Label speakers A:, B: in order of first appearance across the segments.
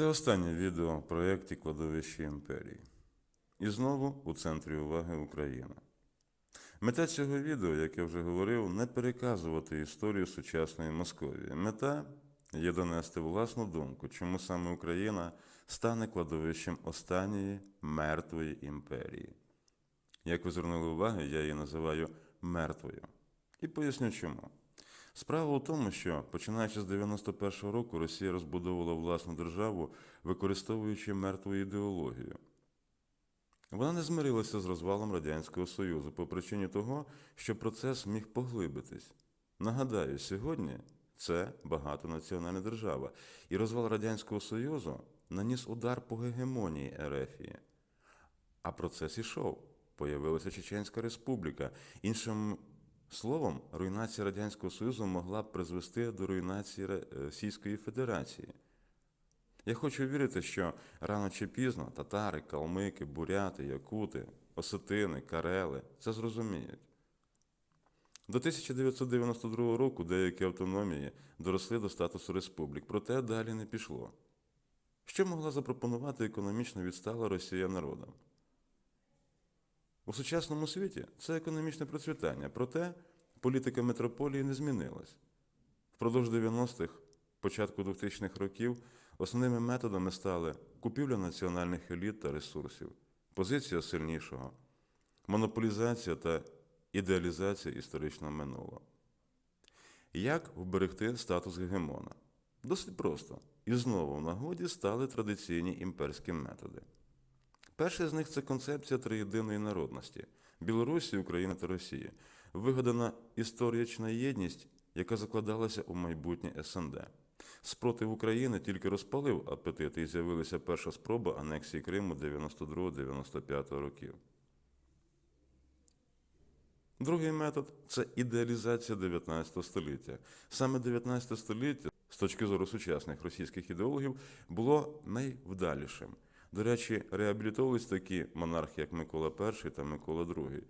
A: Це останнє відео в проєкті Кладовище імперії. І знову у центрі уваги Україна. Мета цього відео, як я вже говорив, не переказувати історію сучасної Московії. Мета є донести власну думку, чому саме Україна стане кладовищем останньої мертвої імперії. Як ви звернули увагу, я її називаю мертвою. І поясню чому. Справа у тому, що починаючи з 91-го року Росія розбудовувала власну державу, використовуючи мертву ідеологію. Вона не змирилася з розвалом Радянського Союзу по причині того, що процес міг поглибитись. Нагадаю, сьогодні це багатонаціональна держава, і розвал Радянського Союзу наніс удар по гегемонії Ерефії. А процес ішов. Появилася Чеченська Республіка. Іншим словом, руйнація Радянського Союзу могла б призвести до руйнації Російської Федерації. Я хочу вірити, що рано чи пізно татари, калмики, буряти, якути, осетини, карели це зрозуміють. До 1992 року деякі автономії доросли до статусу республік, проте далі не пішло. Що могла запропонувати економічно відстала Росія народам? У сучасному світі це економічне процвітання, проте політика метрополії не змінилась. Впродовж 90-х, початку 2000-х років основними методами стали купівля національних еліт та ресурсів, позиція сильнішого, монополізація та ідеалізація історичного минулого. Як вберегти статус гегемона? Досить просто. І знову в нагоді стали традиційні імперські методи. Перший з них це концепція триєдиної народності Білорусі, України та Росії, вигадана історична єдність, яка закладалася у майбутнє СНД. Спротив України тільки розпалив апетити і з'явилася перша спроба анексії Криму 92-95 років. Другий метод це ідеалізація 19 століття. Саме 19 століття, з точки зору сучасних російських ідеологів, було найвдалішим. До речі, реабілітовувались такі монархи, як Микола І та Микола II.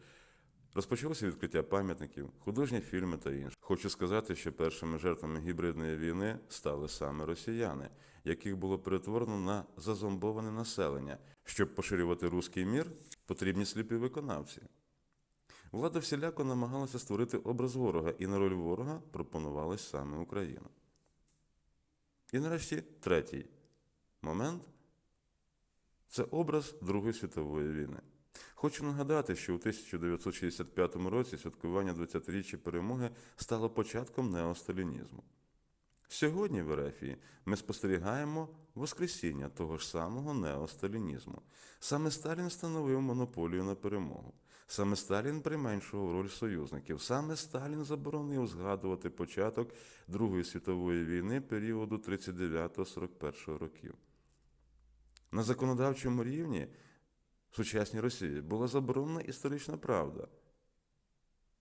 A: Розпочалося відкриття пам'ятників, художні фільми та інше. Хочу сказати, що першими жертвами гібридної війни стали саме росіяни, яких було перетворено на зазомбоване населення. Щоб поширювати руський мір, потрібні сліпі виконавці. Влада всіляко намагалася створити образ ворога, і на роль ворога пропонувалась саме Україна. І нарешті третій момент це образ Другої світової війни. Хочу нагадати, що у 1965 році святкування 20-річчя перемоги стало початком неосталінізму. Сьогодні в Ерефії ми спостерігаємо воскресіння того ж самого неосталінізму. Саме Сталін встановив монополію на перемогу. Саме Сталін применшував роль союзників. Саме Сталін заборонив згадувати початок Другої світової війни періоду 39-41 років. На законодавчому рівні в сучасній Росії була заборонена історична правда.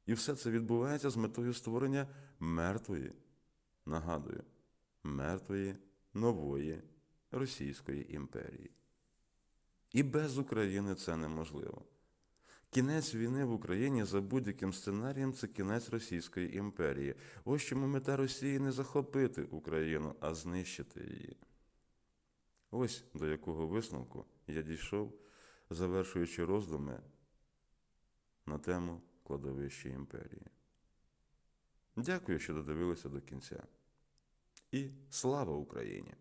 A: І все це відбувається з метою створення мертвої, нагадую, мертвої нової Російської імперії. І без України це неможливо. Кінець війни в Україні за будь-яким сценарієм це кінець Російської імперії. Ось чому мета Росії не захопити Україну, а знищити її. Ось до якого висновку я дійшов, завершуючи роздуми на тему кладовища імперії. Дякую, що додивилися до кінця. І слава Україні!